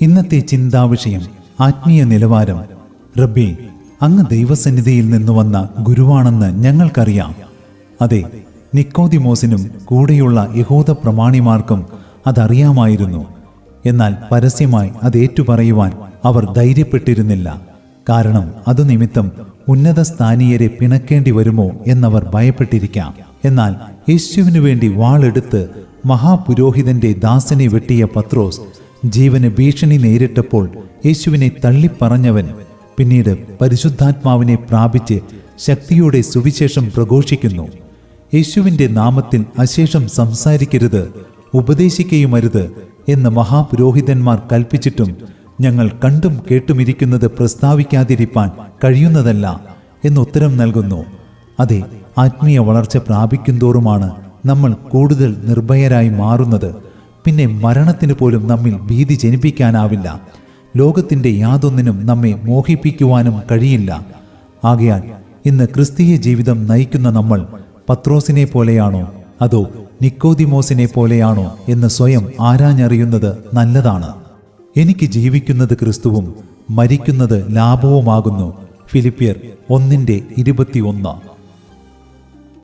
ഇന്നത്തെ ചിന്താവിഷയം ആത്മീയ നിലവാരം. റബ്ബി അങ്ങ് ദൈവസന്നിധിയിൽ നിന്ന് വന്ന ഗുരുവാണെന്ന് ഞങ്ങൾക്കറിയാം. അതെ നിക്കോദിമോസിനും കൂടെയുള്ള യഹൂദ പ്രമാണിമാർക്കും അതറിയാമായിരുന്നു. എന്നാൽ പരസ്യമായി അത് ഏറ്റുപറയുവാൻ അവർ ധൈര്യപ്പെട്ടിരുന്നില്ല. കാരണം അതു നിമിത്തം ഉന്നത സ്ഥാനീയരെ പിണക്കേണ്ടി വരുമോ എന്നവർ ഭയപ്പെട്ടിരിക്കാം. എന്നാൽ യേശുവിനു വേണ്ടി വാളെടുത്ത് മഹാപുരോഹിതന്റെ ദാസനെ വെട്ടിയ പത്രോസ് ജീവന് ഭീഷണി നേരിട്ടപ്പോൾ യേശുവിനെ തള്ളിപ്പറഞ്ഞവൻ പിന്നീട് പരിശുദ്ധാത്മാവിനെ പ്രാപിച്ച് ശക്തിയോടെ സുവിശേഷം പ്രഘോഷിക്കുന്നു. യേശുവിന്റെ നാമത്തിൽ അശേഷം സംസാരിക്കരുത് ഉപദേശിക്കുകയുമരുത് എന്ന് മഹാപുരോഹിതന്മാർ കൽപ്പിച്ചിട്ടും ഞങ്ങൾ കണ്ടും കേട്ടുമിരിക്കുന്നത് പ്രസ്താവിക്കാതിരിപ്പാൻ കഴിയുന്നതല്ല എന്ന് ഉത്തരം നൽകുന്നു. അതെ ആത്മീയ വളർച്ച പ്രാപിക്കുന്തോറുമാണ് നമ്മൾ കൂടുതൽ നിർഭയരായി മാറുന്നത്. പിന്നെ മരണത്തിന് പോലും നമ്മിൽ ഭീതി ജനിപ്പിക്കാനാവില്ല. ലോകത്തിന്റെ യാതൊന്നിനും നമ്മെ മോഹിപ്പിക്കുവാനും കഴിയില്ല. ആകയാൽ ഇന്ന് ക്രിസ്തീയ ജീവിതം നയിക്കുന്ന നമ്മൾ പത്രോസിനെ പോലെയാണോ? അതോ നിക്കോദിമോസിനെ പോലെയാണോ എന്ന് സ്വയം ആരാഞ്ഞറിയുന്നത് നല്ലതാണ്. എനിക്ക് ജീവിക്കുന്നത് ക്രിസ്തുവും മരിക്കുന്നത് ലാഭവുമാകുന്നു. ഫിലിപ്പിയർ ഒന്നിന്റെ ഇരുപത്തിയൊന്ന്.